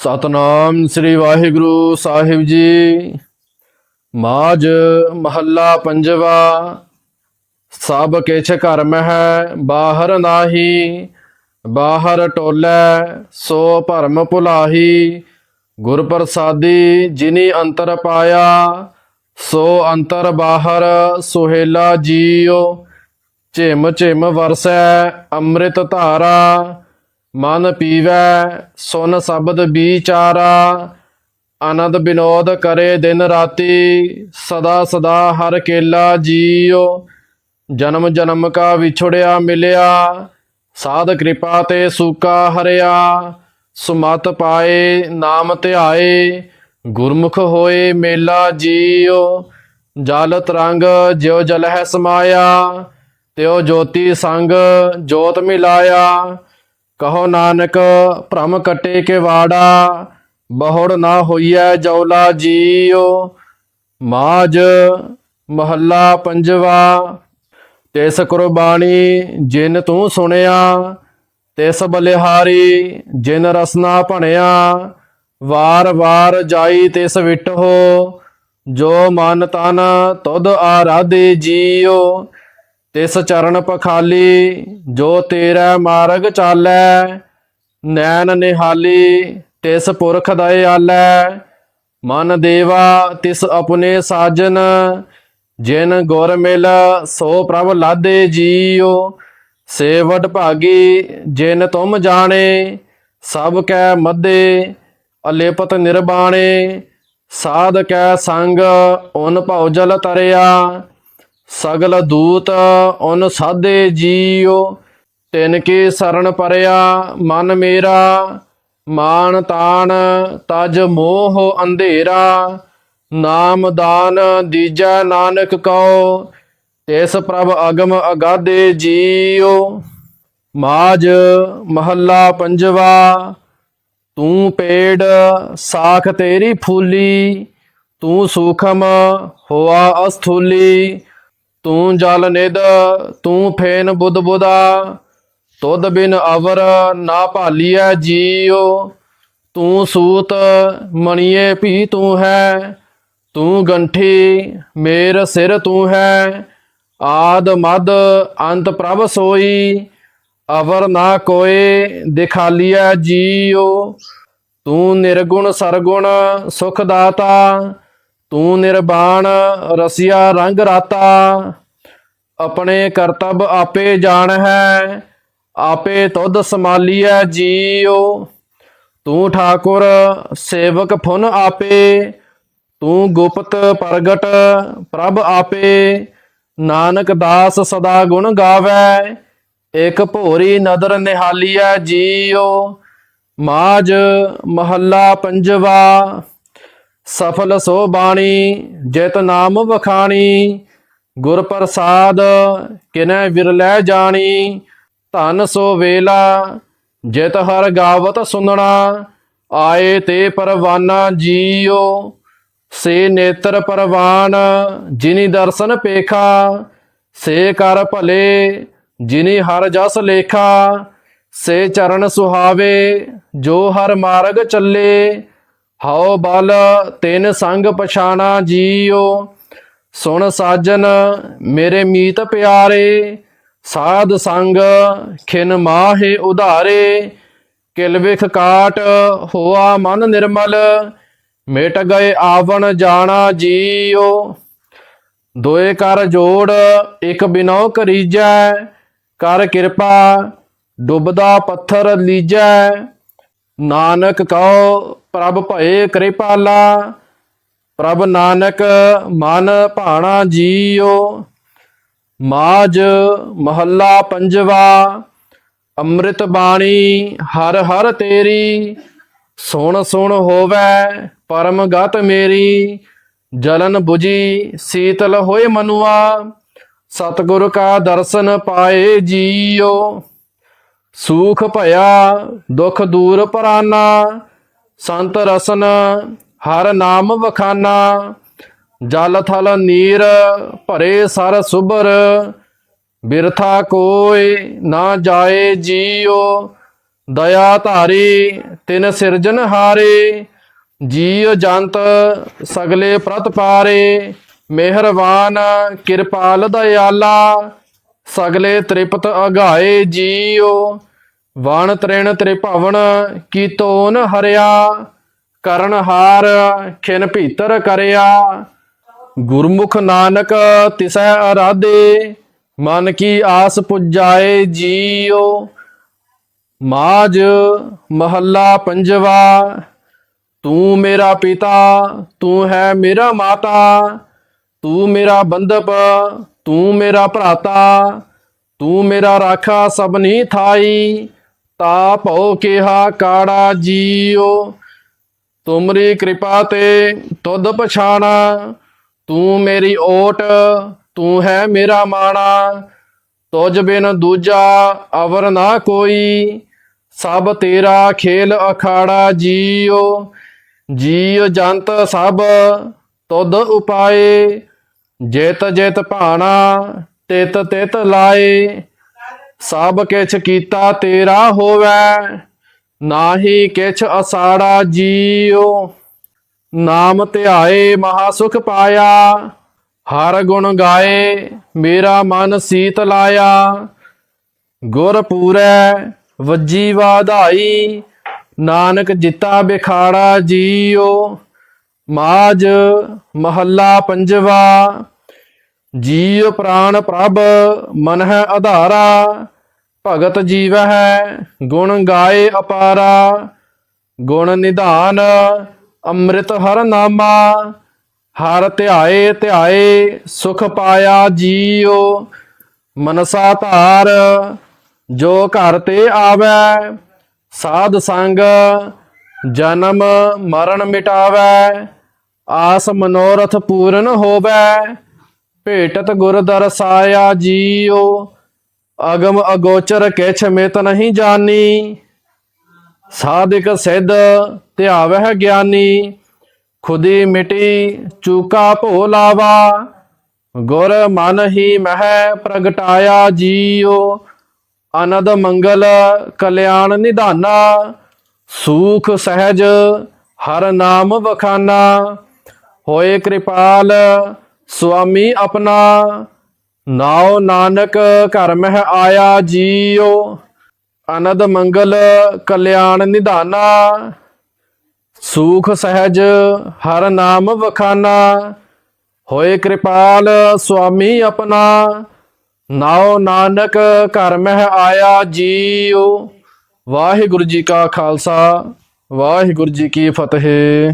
ਸਤਨਾਮ ਸ੍ਰੀ ਵਾਹਿਗੁਰੂ ਸਾਹਿਬ ਜੀ। ਮਾਜ ਮਹੱਲਾ ਪੰਜਵਾ। ਸਭ ਕਿਛ ਘਰ ਮਹਿ, ਬਾਹਰ ਨਾਹੀ। ਬਾਹਰ ਟੋਲੇ, ਸੋ ਭਰਮ ਭੁਲਾਹੀ। ਗੁਰ ਪ੍ਰਸਾਦੀ ਜਿਨੀ ਅੰਤਰ ਪਾਇਆ, ਸੋ ਅੰਤਰ ਬਾਹਰ ਸੁਹੇਲਾ ਜੀਉ। ਝਿਮ ਝਿਮ ਵਰਸੈ ਅੰਮ੍ਰਿਤ ਧਾਰਾ। ਮਨ ਪੀਵੈ, ਸੁਨ ਸ਼ਬਦ ਵਿਚਾਰਾ ਆਨੰਦ ਬਿਨੋਦ ਕਰੇ ਦਿਨ ਰਾਤੀ, ਸਦਾ ਸਦਾ ਹਰ ਕੇਲਾ ਜੀਉ। ਜਨਮ ਜਨਮ ਕਾ ਵਿਛੜਿਆ ਮਿਲਿਆ, ਸਾਧ ਕਿਰਪਾ ਤੇ ਸੂਕਾ ਹਰਿਆ। ਸੁਮਤ ਪਾਏ, ਨਾਮ ਧਿਆਏ, ਗੁਰਮੁਖ ਹੋਏ ਮੇਲਾ ਜੀਉ। ਜਲ ਤਰੰਗ ਜਿਉ ਜਲ ਹੈ ਸਮਾਇਆ, ਤਿਉ ਜੋਤੀ ਸੰਗ ਜੋਤ ਮਿਲਾਇਆ। ਕਹੋ ਨਾਨਕ, ਭ੍ਰਮ ਕਟੇ ਕੇ ਵਾੜਾ, ਬਹੁੜ ਨਾ ਹੋਈਐ ਜੌਲਾ ਜੀਉ। ਮਾਜ ਮਹੱਲਾ ਪੰਜਵਾ, ਤਿਸ ਕੁਰਬਾਨੀ ਜਿਨ ਤੂੰ ਸੁਣਿਆ, ਤਿਸ ਬਲਿਹਾਰੀ ਜਿਨ ਰਸਨਾ ਭਣਿਆ। ਵਾਰ ਵਾਰ ਜਾਈ ਤਿਸ ਵਿਟਹੋ, ਜੋ ਮਨ ਤਨ ਤੁਧ ਆਰਾਧੇ ਜੀਉ। ਤਿਸ ਚਰਨ ਪਖਾਲੀ, ਜੋ ਤੇਰਾ ਮਾਰਗ ਚਾਲੈ, ਨੈਣ ਨਿਹਾਲੀ, ਤਿਸ ਪੁਰਖ ਦਇਆਲੈ। ਮਨ ਦੇਵਾ, ਤਿਸ ਆਪਣੇ ਸਾਜਨ, ਜਿਨ ਗੁਰ ਮਿਲ, ਸੋ ਪ੍ਰਭ ਲਾਦੇ ਜੀਉ। ਸੇਵਟ ਭਾਗੀ, ਜਿਨ ਤੁਮ ਜਾਣੇ, ਸਭ ਕੈ ਮੱਦੇ, ਅਲੇਪਤ ਨਿਰਬਾਣੇ। ਸਾਧ ਕੈ ਸੰਗ ਓਨ ਭਉ ਜਲ ਤਰਿਆ। ਸਗਲ ਦੂਤ ਉਨ ਸਾਧੇ ਜੀਉ, ਤਿਨ ਕੇ ਸਰਣ ਪਰਿਆ, ਮਨ ਮੇਰਾ, ਮਾਨ ਤਾਣ ਤਜ ਮੋਹ ਅੰਧੇਰਾ, ਨਾਮ ਦਾਨ ਦੀਜੈ ਨਾਨਕ ਕਉ, ਤਿਸ ਪ੍ਰਭ ਅਗਮ ਅਗਾਧੇ ਜੀਉ। ਮਾਜ ਮਹੱਲਾ ਪੰਜਵਾ, ਤੂੰ ਪੇੜ ਸਾਖ ਤੇਰੀ ਫੂਲੀ, ਤੂੰ ਸੂਖਮ ਹੋਆ ਅਸਥੂਲੀ ਤੂੰ ਜਲ ਨਿਦ ਤੂੰ ਫੇਨ ਬੁੱਧ ਬੁਦਾ। ਤੁਧ ਬਿਨ ਅਵਰ ਨਾ ਭਾਲੀਐ ਜੀਉ। ਤੂੰ ਸੂਤ ਮਣੀਏ ਭੀ ਤੂੰ ਹੈ। ਤੂੰ ਗੰਠੀ ਮੇਰ ਸਿਰ ਤੂੰ ਹੈ। ਆਦ ਮਦ ਅੰਤ ਪ੍ਰਭ ਸੋਈ। ਅਵਰ ਨਾ ਕੋਏ ਦਿਖਾਲੀਐ ਜੀਉ। ਤੂੰ ਨਿਰਗੁਣ ਸਰਗੁਣ ਸੁਖ ਦਾਤਾ। ਤੂੰ ਨਿਰਬਾਣ, ਰਸਿਆ, ਰੰਗ ਰਾਤਾ। ਆਪਣੇ ਕਰਤਬ ਆਪੇ ਜਾਣ ਹੈ, ਆਪੇ ਤੁਧ ਸਮਾਲੀਐ ਜੀਉ। ਤੂੰ ਠਾਕੁਰ, ਸੇਵਕ ਫੁਨ ਆਪੇ। ਤੂੰ ਗੁਪਤ ਪ੍ਰਗਟ, ਪ੍ਰਭ ਆਪੇ। ਨਾਨਕ ਦਾਸ ਸਦਾ ਗੁਣ ਗਾਵੇ ਇਕ ਭੋਰੀ ਨਦਰ ਨਿਹਾਲੀਐ ਜੀਉ। ਮਾਜ ਮਹੱਲਾ ਪੰਜਵਾ। ਸਫਲ ਸੋ ਬਾਣੀ, ਜਿਤ ਨਾਮ ਵਖਾਣੀ, ਗੁਰ ਪ੍ਰਸਾਦ ਕਿਨੈ ਵਿਰਲੇ ਜਾਣੀ, ਧਨ ਸੋ ਵੇਲਾ, ਜਿਤ ਹਰ ਗਾਵਤ ਸੁਨਣਾ, ਆਏ ਤੇ ਪਰਵਾਨਾ ਜੀਓ ਸੇ ਨੇਤਰ ਪਰਵਾਨ, ਜਿਨੀ ਦਰਸ਼ਨ ਪੇਖਾ, ਸੇ ਕਰ ਭਲੇ, ਜਿਨੀ ਹਰ ਜਸ ਲੇਖਾ, ਸੇ ਚਰਨ ਸੁਹਾਵੇ, ਜੋ ਹਰ ਮਾਰਗ ਚੱਲੇ ਹਉ ਬਲ ਤਿੰਨ ਸੰਗ ਪਛਾਣਾ ਜੀਓ ਸੁਣ ਸਾਜਨ ਮੇਰੇ ਮੀਤ ਪਿਆਰੇ, ਸਾਧ ਸੰਗ ਖਿਨ ਮਾਹੇ ਉਧਾਰੇ, ਕਿਲ ਵਿਖ ਕਾਟ ਹੋਆ ਮਨ ਨਿਰਮਲ, ਮਿਟ ਗਏ ਆਵਣ ਜਾਣਾ ਜੀਓ ਦੋਏ ਕਰ ਜੋੜ, ਇਕ ਬਿਨੋ ਕਰੀਜੈ, ਕਰ ਕਿਰਪਾ, ਡੁੱਬਦਾ ਪੱਥਰ ਲੀਜੈ। ਨਾਨਕ ਕਉ ਪ੍ਰਭ ਭਏ ਕਿਰਪਾਲਾ, ਪ੍ਰਭ ਨਾਨਕ ਮਨ ਭਾਣਾ ਜੀਓ। ਮਾਜ ਮਹੱਲਾ ਪੰਜਵਾ, ਅੰਮ੍ਰਿਤ ਬਾਣੀ ਹਰ ਹਰ ਤੇਰੀ, ਸੁਣ ਸੁਣ ਹੋਵੇ ਪਰਮ ਗਤ ਮੇਰੀ। ਜਲਨ 부ਜੀ ਸੀਤਲ ਹੋਏ ਮਨੁਆ, ਸਤਿਗੁਰ ਕਾ ਦਰਸ਼ਨ ਪਾਏ ਜੀਓ। ਸੂਖ ਭਇਆ, ਦੁਖ ਦੂਰ ਪਰਾਨਾ ਸੰਤ ਰਸਨ, ਹਰ ਨਾਮ ਵਖਾਨਾ, ਜਲ ਥਲ ਨੀਰ, ਭਰੇ ਸਰ ਸੁਭਰ, ਬਿਰਥਾ ਕੋਇ ਨਾ ਜਾਏ ਜੀਓ ਦਇਆ ਧਾਰੀ ਤਿਨ ਸਿਰਜਨ ਹਾਰੇ ਜੀਵ ਜੰਤ ਸਗਲੇ ਪ੍ਰਤਪਾਰੇ ਮਿਹਰਬਾਨ ਕਿਰਪਾਲ ਦਇਆਲਾ, ਸਗਲੇ ਤ੍ਰਿਪਤ ਅਗਾਏ ਜੀਓ ਵਣ ਤ੍ਰਿਣ ਤ੍ਰਿਭਵਨ ਕੀ ਤੋਨ ਹਰਿਆ, ਕਰਨ ਹਾਰ ਖਿਨ ਭੀਤਰ ਕਰਿਆ। ਗੁਰਮੁਖ ਨਾਨਕ ਤਿਸੈ ਅਰਾਧੇ, ਮਨ ਕੀ ਆਸ ਪੁਜਾਏ ਜੀਉ। ਮਾਜ ਮਹੱਲਾ ਪੰਜਵਾ, ਤੂੰ ਮੇਰਾ ਪਿਤਾ, ਤੂੰ ਹੈ ਮੇਰਾ ਮਾਤਾ। ਤੂੰ ਮੇਰਾ ਬੰਧਪ, ਤੂੰ ਮੇਰਾ ਭਰਾਤਾ। ਤੂੰ ਮੇਰਾ ਰਾਖਾ ਸਭਨੀ ਥਾਈ। ਤਾ ਭਉ ਕਿਹਾ ਕਾੜਾ ਜੀਓ ਤੁਮਰੀ ਕਿਰਪਾ ਤੇ ਤੁਧ ਪਛਾਣਾ। ਤੂੰ ਮੇਰੀ ਓਟ, ਤੂੰ ਹੈ ਮੇਰਾ ਮਾਣਾ। ਤੁਝ ਬਿਨ ਦੂਜਾ ਅਵਰ ਨਾ ਕੋਈ। ਸਭ ਤੇਰਾ ਖੇਲ ਅਖਾੜਾ ਜੀਓ ਜੀਉ ਜੰਤ ਸਭ ਤੁਧ ਉਪਾਏ। ਜਿਤ ਜਿਤ ਭਾਣਾ, ਤਿਤ ਤਿਤ ਲਾਏ। ਸਭ ਕਿਛ ਕੀਤਾ ਤੇਰਾ ਹੋਵੇ, ਨਾਹੀ ਕਿਛ ਅਸਾੜਾ ਜੀਉ। ਨਾਮ ਧਿਆਏ ਮਹਾ ਸੁਖ ਪਾਇਆ, ਹਰ ਗੁਣ ਗਾਏ ਮੇਰਾ ਮਨ ਸੀਤ ਲਾਇਆ। ਗੁਰ ਪੂਰੈ ਵੱਜੀ ਵਾਧਾਈ, ਨਾਨਕ ਜਿਤਾ ਬਿਖਾੜਾ ਜੀਉ। ਮਾਜ ਮਹੱਲਾ ਪੰਜਵਾ, ਜੀਵ ਪ੍ਰਾਨ ਪ੍ਰਭ ਮਨ ਹੈ ਆਧਾਰਾ ਭਗਤ ਜੀਵ ਹੈ, ਗੁਣ ਗਾਏ ਅਪਾਰਾ, ਗੁਣ ਨਿਧਾਨ, ਅੰਮ੍ਰਿਤ ਹਰ ਨਾਮਾ, ਹਰ ਧਿਆਏ ਧਿਆਏ, ਸੁਖ ਪਾਇਆ ਜੀਉ, ਮਨਸਾ ਧਾਰ, ਜੋ ਘਰ ਤੇ ਆਵੈ, ਸਾਧ ਸੰਗ, ਜਨਮ ਮਰਨ ਮਿਟਾਵੈ, ਆਸ ਮਨੋਰਥ ਪੂਰਨ ਹੋਵੈ, ਭੇਟਤ ਗੁਰ ਦਰਸਾਇਆ ਜੀਉ ਅਗਮ ਅਗੋਚਰ ਕਿਛ ਮਿਤ ਨਹੀਂ ਜਾਣੀ ਸਾਧਿਕ ਸਿੱਧ ਧਿਆਵਹਿ ਗਿਆਨੀ। ਖੁਦੀ ਮਿਟੀ ਚੂਕਾ ਭੋ ਗੁਰ ਮਨ ਹੀ ਮਹਿ ਪ੍ਰਗਟਾਇਆ ਜੀਉ। ਅਨਦ ਮੰਗਲ ਕਲਿਆਣ ਨਿਧਾਨਾ। ਸੂਖ ਸਹਿਜ ਹਰ ਨਾਮ ਵਖਾਨਾ। ਹੋਏ ਕਿਰਪਾਲ ਸੁਆਮੀ ਆਪਣਾ। ਨਾਉ ਨਾਨਕ ਘਰ ਮਹਿ ਆਇਆ ਜੀਉ, ਅਨੰਦ ਮੰਗਲ ਕਲਿਆਣ ਨਿਧਾਨਾ। ਸੂਖ ਸਹਿਜ ਹਰ ਨਾਮ ਵਖਾਨਾ, ਹੋਏ ਕਿਰਪਾਲ ਸੁਆਮੀ ਆਪਣਾ। ਨਾਉ ਨਾਨਕ ਘਰ ਮਹਿ ਆਇਆ ਜੀਉ, ਵਾਹਿਗੁਰੂ ਜੀ ਕਾ ਖਾਲਸਾ, ਵਾਹਿਗੁਰੂ ਜੀ ਕੀ ਫਤਿਹ।